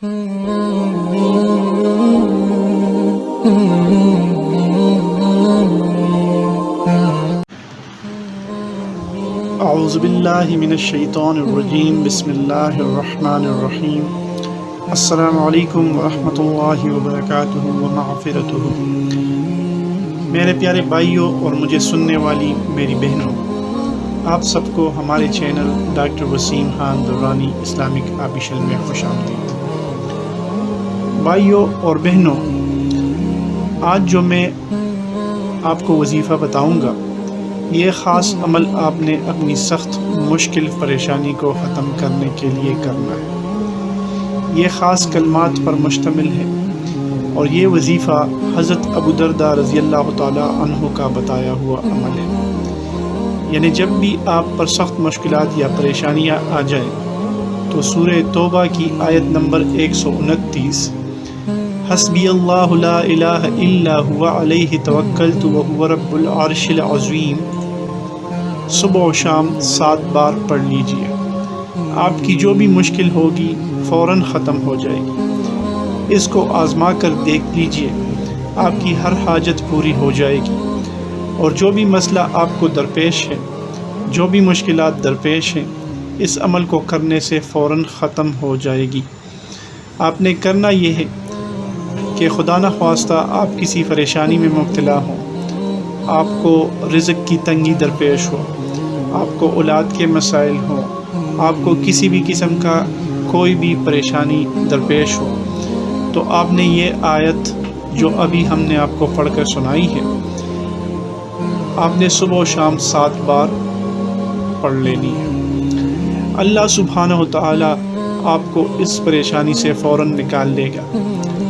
اعوذ باللہ من الشیطان الرجیم بسم اللہ الرحمن الرحیم السلام علیکم ورحمۃ اللہ وبرکاتہ ومغفرتہ میرے پیارے بھائیوں اور مجھے سننے والی میری بہنوں، آپ سب کو ہمارے channel doctor Wasim Khan Durrani Islamic آبیشل میں خوش آمدید۔ بھائیوں اور بہنوں، آج جو میں آپ کو وظیفہ بتاؤں گا، یہ خاص عمل آپ نے اپنی سخت، مشکل پریشانی کو ختم کرنے کے لیے کرنا ہے۔ یہ خاص کلمات پر مشتمل ہے اور یہ وظیفہ حضرت ابو دردہ رضی اللہ تعالیٰ عنہ کا بتایا ہوا عمل ہے۔ یعنی جب بھی آپ پر سخت مشکلات یا پریشانیاں آ جائیں، تو سورہ توبہ کی آیت نمبر ایک سو انتیس حسبی اللہ لا الہ الا ہوا علیہ توکلت وهو رب العرش العظیم۔ صبح و شام سات بار پڑھ لیجیے۔ آپ کی جو بھی مشکل ہوگی فوراً ختم ہو جائے گی۔ اس کو آزما کر دیکھ لیجیے۔ آپ کی ہر حاجت پوری ہو جائے گی۔ اور جو بھی مسئلہ آپ کو درپیش ہے، جو بھی مشکلات درپیش ہیں، اس عمل کو کرنے سے فوراً ختم ہو جائے گی۔ آپ نے کرنا یہ ہے کہ خدا نخواستہ آپ کسی پریشانی میں مبتلا ہوں۔ آپ کو رزق کی تنگی درپیش ہو۔ آپ کو اولاد کے مسائل ہوں۔ آپ کو کسی بھی قسم کا کوئی بھی پریشانی درپیش ہو۔ تو آپ نے یہ آیت جو ابھی ہم نے آپ کو پڑھ کر سنائی ہے، آپ نے صبح و شام سات بار پڑھ لینی ہے۔ اللہ سبحانہ و تعالیٰ آپ کو اس پریشانی سے فوراً نکال لے گا۔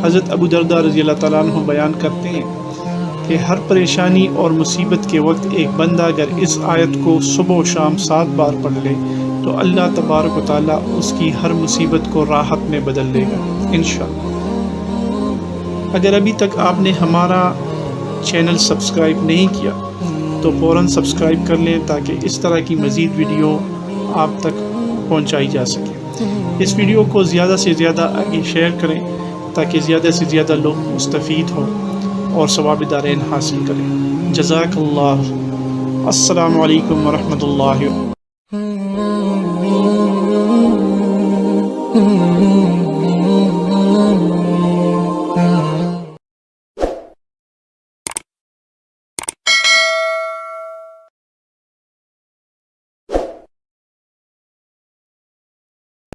حضرت ابو دردہ رضی اللہ تعالیٰ عنہ بیان کرتے ہیں کہ ہر پریشانی اور مصیبت کے وقت ایک بندہ اگر اس آیت کو صبح و شام سات بار پڑھ لے تو اللہ تبارک و تعالیٰ اس کی ہر مصیبت کو راحت میں بدل لے گا انشاءاللہ۔ اگر ابھی تک آپ نے ہمارا چینل سبسکرائب نہیں کیا تو فوراً سبسکرائب کر لیں تاکہ اس طرح کی مزید ویڈیو آپ تک پہنچائی جا سکے۔ اس ویڈیو کو زیادہ سے زیادہ آگے شیئر کریں تاکہ زیادہ سے زیادہ لوگ مستفید ہوں اور ثواب دارین حاصل کریں جزاک اللہ السلام علیکم ورحمۃ اللہ Mm-hmm.